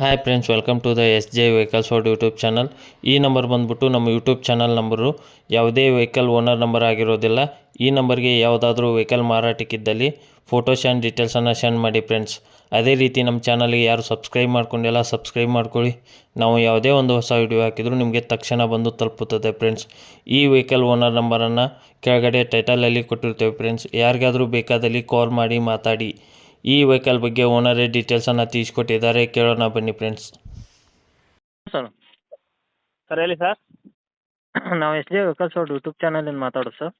Hi friends welcome to the S J vehicles for YouTube channel ಈ number ಬಂದ್ಬಿಟ್ಟು ನಮ್ಮ YouTube channel number ಯಾವುದೇ vehicle owner number ಆಗಿರೋದಿಲ್ಲ. ಈ ನಂಬರ್ಗೆ ಯಾವುದಾದ್ರೂ ವೆಹಿಕಲ್ ಮಾರಾಟಕ್ಕಿದ್ದಲ್ಲಿ ಫೋಟೋ ಆ್ಯಂಡ್ ಡೀಟೇಲ್ಸನ್ನು ಸೆಂಡ್ ಮಾಡಿ ಫ್ರೆಂಡ್ಸ್ ಅದೇ ರೀತಿ ನಮ್ಮ ಚಾನಲ್ಗೆ ಯಾರು ಸಬ್ಸ್ಕ್ರೈಬ್ ಮಾಡ್ಕೊಂಡಿಲ್ಲ ಸಬ್ಸ್ಕ್ರೈಬ್ ಮಾಡ್ಕೊಳ್ಳಿ. ನಾವು ಯಾವುದೇ ಒಂದು ಹೊಸ ವಿಡಿಯೋ ಹಾಕಿದರೂ ನಿಮಗೆ ತಕ್ಷಣ ಬಂದು ತಲುಪುತ್ತದೆ ಫ್ರೆಂಡ್ಸ್ ಈ ವೆಹಿಕಲ್ ಓನರ್ ನಂಬರನ್ನು ಕೆಳಗಡೆ ಟೈಟಲಲ್ಲಿ ಕೊಟ್ಟಿರ್ತೇವೆ ಫ್ರೆಂಡ್ಸ್ ಯಾರಿಗಾದರೂ ಬೇಕಾದಲ್ಲಿ ಕಾಲ್ ಮಾಡಿ ಮಾತಾಡಿ. ಈ ವೆಹಿಕಲ್ ಬಗ್ಗೆ ಓನರೇ ಡೀಟೇಲ್ಸನ್ನು ತಿಳಿಸ್ಕೊಟ್ಟಿದ್ದಾರೆ. ಕೇಳೋಣ ಬನ್ನಿ ಫ್ರೆಂಡ್ಸ್ ಸರ್ ಸರ್ ಹೇಳಿ ಸರ್. ನಾವು ಎಸ್ ಜೆ ವೆಹಿಕಲ್ಸ್ ಅವ್ರ ಯೂಟ್ಯೂಬ್ ಚಾನಲಿಂದ ಮಾತಾಡೋದು ಸರ್.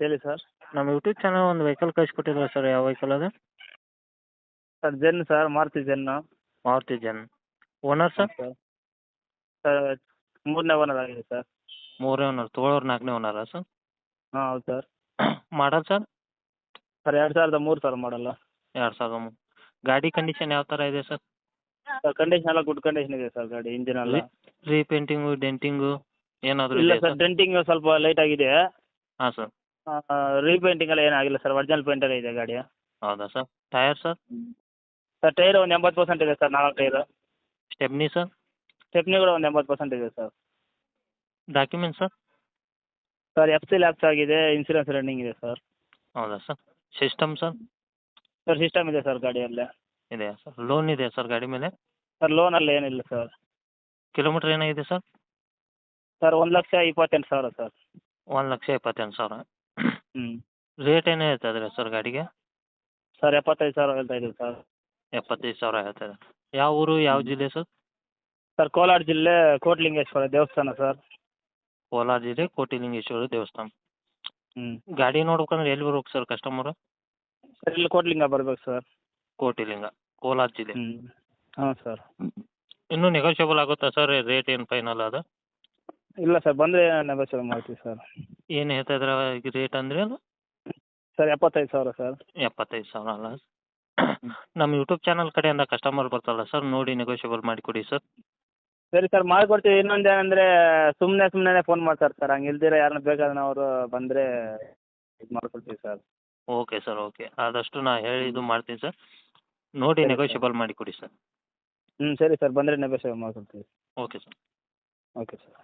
ಹೇಳಿ ಸರ್. ನಮ್ಮ ಯೂಟ್ಯೂಬ್ ಚಾನಲ್ ಒಂದು ವೆಹಿಕಲ್ ಕಳಿಸ್ಕೊಟ್ಟಿದ್ರೆ ಸರ್ ಯಾವ ವೆಹಿಕಲ್ ಅದು? Sir Zen sir Maruti Zen Maruti Zen owner sir? Sir. Sir ಮೂರನೇ ಓನರ್ ಆಗಿದೆ ಸರ್. ಮೂರನೇ ಓನರ್ ತೊಗೊಳೋರು ನಾಲ್ಕನೇ ಓನರಾ ಸರ್? ಹಾಂ ಹೌದು ಸರ್. Model sir? ಸರ್ ಎರಡು ಸಾವಿರದ ಮೂರು ಸರ್ ಮಾಡಲ್ಲ ಎರಡು ಸಾವಿರದ ಮೂರು. ಗಾಡಿ ಕಂಡೀಷನ್ ಯಾವ ಥರ ಇದೆ ಸರ್? ಸರ್ ಕಂಡೀಷನ್ ಎಲ್ಲ ಗುಡ್ ಕಂಡೀಷನ್ ಇದೆ ಸರ್ ಗಾಡಿ ಇಂಜಿನ್ ಎಲ್ಲ. ರೀಪೇಂಟಿಂಗು ಡೆಂಟಿಂಗು ಏನಾದರೂ ಇಲ್ಲ ಸರ್ ಡೆಂಟಿಂಗ್ ಸ್ವಲ್ಪ ಲೈಟ್ ಆಗಿದೆ. ಹಾಂ ಸರ್. ರೀಪೇಂಟಿಂಗ್ ಎಲ್ಲ ಏನಾಗಿಲ್ಲ ಸರ್ ಒರಿಜಿನಲ್ ಪೇಂಟ್ ಎಲ್ಲ ಇದೆ ಗಾಡಿ ಹೌದಾ sir? Tyre sir? Sir tyre ಒಂದು ಎಂಬತ್ತು ಪರ್ಸೆಂಟ್ ಇದೆ ಸರ್ ನಾಲ್ಕು ಟೈರು. Stepney sir? ಸ್ಟೆಪ್ನಿ ಕೂಡ ಒಂದು ಎಂಬತ್ತು ಪರ್ಸೆಂಟ್ ಇದೆ sir. Document sir? Sir F C lapse ಆಗಿದೆ ಇನ್ಸೂರೆನ್ಸ್ ರನ್ನಿಂಗ್ ಇದೆ ಸರ್. ಹೌದಾ sir? System sir? Sir system ಇದೆ ಸರ್ ಗಾಡಿಯಲ್ಲೇ. ಇದೆ ಸರ್ ಲೋನ್ ಇದೆ ಸರ್ ಗಾಡಿ ಮೇಲೆ? ಸರ್ ಲೋನಲ್ಲಿ ಏನಿಲ್ಲ ಸರ್ ಕಿಲೋಮೀಟ್ರ್ ಏನಾಗಿದೆ ಸರ್ ಸರ್ ಒಂದು ಲಕ್ಷ ಇಪ್ಪತ್ತೆಂಟು ಸಾವಿರ ಸರ್ ಒಂದು ಲಕ್ಷ ಇಪ್ಪತ್ತೆಂಟು ಸಾವಿರ. ಹ್ಞೂ ರೇಟ್ ಏನು ಹೇಳ್ತಾ ಇದ್ದೀರಾ ಸರ್ ಗಾಡಿಗೆ? ಸರ್ ಎಪ್ಪತ್ತೈದು ಸಾವಿರ ಹೇಳ್ತಾ ಇದ್ದೀವಿ ಸರ್ ಎಪ್ಪತ್ತೈದು ಸಾವಿರ ಹೇಳ್ತಾ ಇದ್ದಾರೆ. ಯಾವ ಊರು ಯಾವ ಜಿಲ್ಲೆ ಸರ್ ಸರ್ ಕೋಲಾರ ಜಿಲ್ಲೆ ಕೋಟಿಲಿಂಗೇಶ್ವರ ದೇವಸ್ಥಾನ ಸರ್ ಕೋಲಾರ ಜಿಲ್ಲೆ ಕೋಟಿಲಿಂಗೇಶ್ವರ ದೇವಸ್ಥಾನ. ಹ್ಞೂ ಗಾಡಿ ನೋಡ್ಬೇಕಂದ್ರೆ ಎಲ್ಲಿ ಬರ್ಬೇಕು ಸರ್ ಕಸ್ಟಮರು ಸರ್ ಇಲ್ಲಿ ಕೋಟ್ಲಿಂಗ ಬರ್ಬೇಕು ಸರ್ ಕೋಟಿಲಿಂಗ ಕೋಲಾರ ಜಿಲ್ಲೆ. ಹ್ಞೂ ಹಾಂ ಸರ್ ಇನ್ನೂ ನೆಗೋಷಿಯಬಲ್ ಆಗುತ್ತಾ ಸರ್ ರೇಟ್ ಏನು ಫೈನಲ್ ಅದು? ಇಲ್ಲ ಸರ್ ಬಂದರೆ ನೆಗೋಷಿಯಬಲ್ ಮಾಡ್ತೀವಿ ಸರ್ ಏನು ಹೇಳ್ತಾ ಇದ್ರೆ ಈಗ ರೇಟ್ ಅಂದರೆ ಸರ್ ಎಪ್ಪತ್ತೈದು ಸಾವಿರ ಸರ್ ಎಪ್ಪತ್ತೈದು ಸಾವಿರ ಅಲ್ಲ ನಮ್ಮ ಯೂಟ್ಯೂಬ್ ಚಾನಲ್ ಕಡೆಯಿಂದ ಕಸ್ಟಮರ್ ಬರ್ತಾರಲ್ಲ ಸರ್ ನೋಡಿ ನೆಗೋಷಿಯಬಲ್ ಮಾಡಿಕೊಡಿ ಸರ್ ಸರಿ ಸರ್ ಮಾಡಿಕೊಡ್ತೀವಿ ಇನ್ನೊಂದು ಏನಂದರೆ ಸುಮ್ಮನೆ ಸುಮ್ಮನೆ ಫೋನ್ ಮಾಡ್ತಾರೆ ಸರ್ ಹಂಗೆ ಇಲ್ದಿರ ಯಾರನ್ನ ಬೇಕಾದ್ರೆ ಅವರು ಬಂದರೆ ಇದು ಮಾಡ್ಕೊಡ್ತೀವಿ ಸರ್ ಓಕೆ ಸರ್ ಓಕೆ ಆದಷ್ಟು ನಾ ಹೇಳಿ ಇದು ಮಾಡ್ತೀನಿ ಸರ್ ನೋಡಿ ಸರಿ, ಮಾಡಿ ಕೊಡಿ ಸರ್ ಹ್ಞೂ ಸರಿ ಸರ್. ಬಂದರೆ ನೆಗೋಷಿಯೇಟ್ ಮಾಡ್ಕೊಡ್ತೀವಿ ಓಕೆ ಸರ್ ಓಕೆ ಸರ್